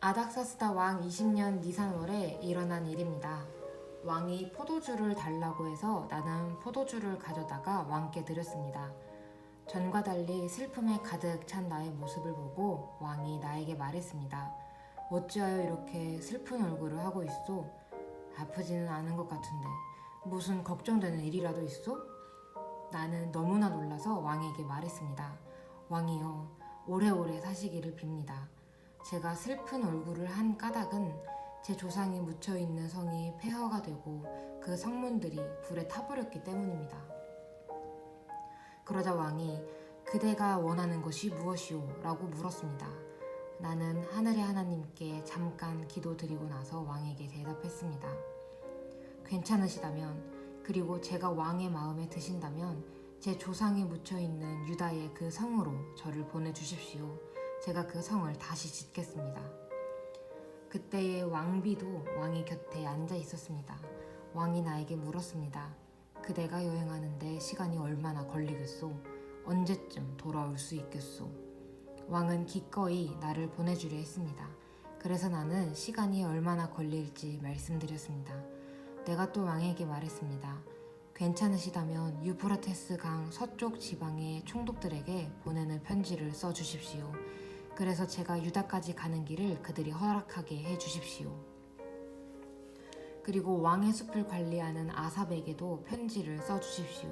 아닥사스다 왕 20년 니산월에 일어난 일입니다. 왕이 포도주를 달라고 해서 나는 포도주를 가져다가 왕께 드렸습니다. 전과 달리 슬픔에 가득 찬 나의 모습을 보고 왕이 나에게 말했습니다. 어찌하여 이렇게 슬픈 얼굴을 하고 있소? 아프지는 않은 것 같은데 무슨 걱정되는 일이라도 있소? 나는 너무나 놀라서 왕에게 말했습니다. 왕이여, 오래오래 사시기를 빕니다. 제가 슬픈 얼굴을 한 까닭은 제 조상이 묻혀 있는 성이 폐허가 되고 그 성문들이 불에 타버렸기 때문입니다. 그러자 왕이 그대가 원하는 것이 무엇이오? 라고 물었습니다. 나는 하늘의 하나님께 잠깐 기도드리고 나서 왕에게 대답했습니다. 괜찮으시다면 그리고 제가 왕의 마음에 드신다면 제 조상이 묻혀 있는 유다의 그 성으로 저를 보내주십시오. 제가 그 성을 다시 짓겠습니다. 그때의 왕비도 왕의 곁에 앉아 있었습니다. 왕이 나에게 물었습니다. 그대가 여행하는데 시간이 얼마나 걸리겠소? 언제쯤 돌아올 수 있겠소? 왕은 기꺼이 나를 보내주려 했습니다. 그래서 나는 시간이 얼마나 걸릴지 말씀드렸습니다. 내가 또 왕에게 말했습니다. 괜찮으시다면 유프라테스 강 서쪽 지방의 총독들에게 보내는 편지를 써 주십시오. 그래서 제가 유다까지 가는 길을 그들이 허락하게 해 주십시오. 그리고 왕의 숲을 관리하는 아삽에게도 편지를 써 주십시오.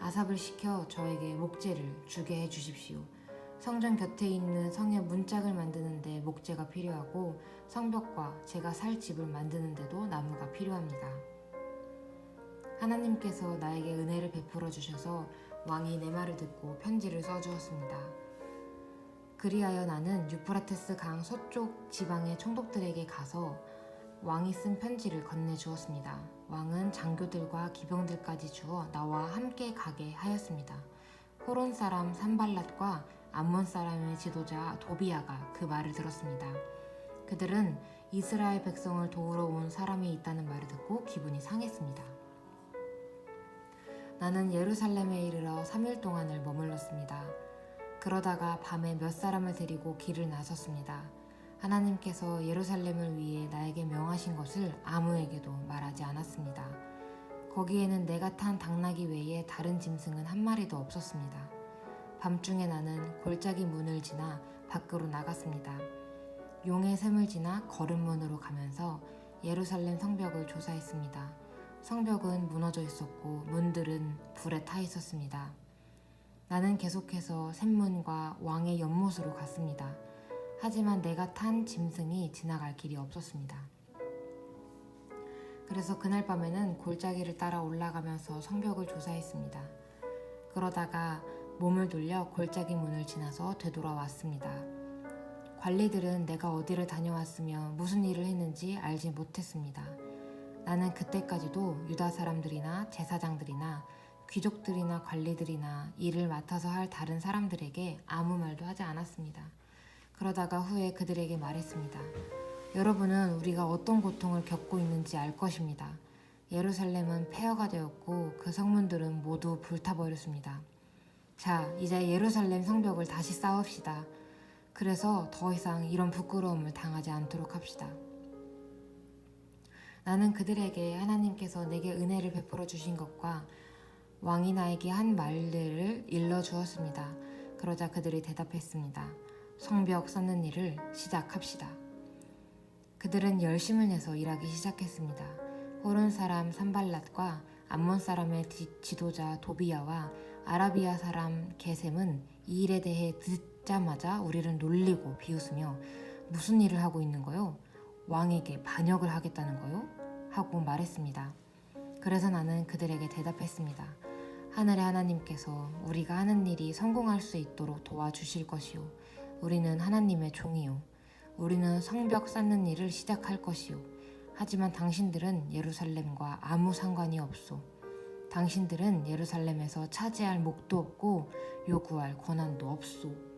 아삽을 시켜 저에게 목재를 주게 해 주십시오. 성전 곁에 있는 성의 문짝을 만드는데 목재가 필요하고 성벽과 제가 살 집을 만드는데도 나무가 필요합니다. 하나님께서 나에게 은혜를 베풀어 주셔서 왕이 내 말을 듣고 편지를 써 주었습니다. 그리하여 나는 유프라테스 강 서쪽 지방의 총독들에게 가서 왕이 쓴 편지를 건네 주었습니다. 왕은 장교들과 기병들까지 주어 나와 함께 가게 하였습니다. 호론 사람 산발랏과 암몬 사람의 지도자 도비아가 그 말을 들었습니다. 그들은 이스라엘 백성을 도우러 온 사람이 있다는 말을 듣고 기분이 상했습니다. 나는 예루살렘에 이르러 3일 동안을 머물렀습니다. 그러다가 밤에 몇 사람을 데리고 길을 나섰습니다. 하나님께서 예루살렘을 위해 나에게 명하신 것을 아무에게도 말하지 않았습니다. 거기에는 내가 탄 당나귀 외에 다른 짐승은 한 마리도 없었습니다. 밤중에 나는 골짜기 문을 지나 밖으로 나갔습니다. 용의 샘을 지나 거름문으로 가면서 예루살렘 성벽을 조사했습니다. 성벽은 무너져 있었고 문들은 불에 타 있었습니다. 나는 계속해서 샘문과 왕의 연못으로 갔습니다. 하지만 내가 탄 짐승이 지나갈 길이 없었습니다. 그래서 그날 밤에는 골짜기를 따라 올라가면서 성벽을 조사했습니다. 그러다가 몸을 돌려 골짜기 문을 지나서 되돌아왔습니다. 관리들은 내가 어디를 다녀왔으며 무슨 일을 했는지 알지 못했습니다. 나는 그때까지도 유다 사람들이나 제사장들이나 귀족들이나 관리들이나 일을 맡아서 할 다른 사람들에게 아무 말도 하지 않았습니다. 그러다가 후에 그들에게 말했습니다. 여러분은 우리가 어떤 고통을 겪고 있는지 알 것입니다. 예루살렘은 폐허가 되었고 그 성문들은 모두 불타버렸습니다. 자, 이제 예루살렘 성벽을 다시 쌓읍시다. 그래서 더 이상 이런 부끄러움을 당하지 않도록 합시다. 나는 그들에게 하나님께서 내게 은혜를 베풀어 주신 것과 왕이 나에게 한 말들을 일러 주었습니다. 그러자 그들이 대답했습니다. 성벽 쌓는 일을 시작합시다. 그들은 열심을 내서 일하기 시작했습니다. 호론 사람 산발랏과 암몬 사람의 지 도자 도비야와 아라비아 사람 게셈은 이 일에 대해 듣자마자 우리를 놀리고 비웃으며 무슨 일을 하고 있는 거요? 왕에게 반역을 하겠다는 거요? 하고 말했습니다. 그래서 나는 그들에게 대답했습니다. 하늘의 하나님께서 우리가 하는 일이 성공할 수 있도록 도와주실 것이요. 우리는 하나님의 종이요. 우리는 성벽 쌓는 일을 시작할 것이요. 하지만 당신들은 예루살렘과 아무 상관이 없소. 당신들은 예루살렘에서 차지할 목도 없고 요구할 권한도 없소.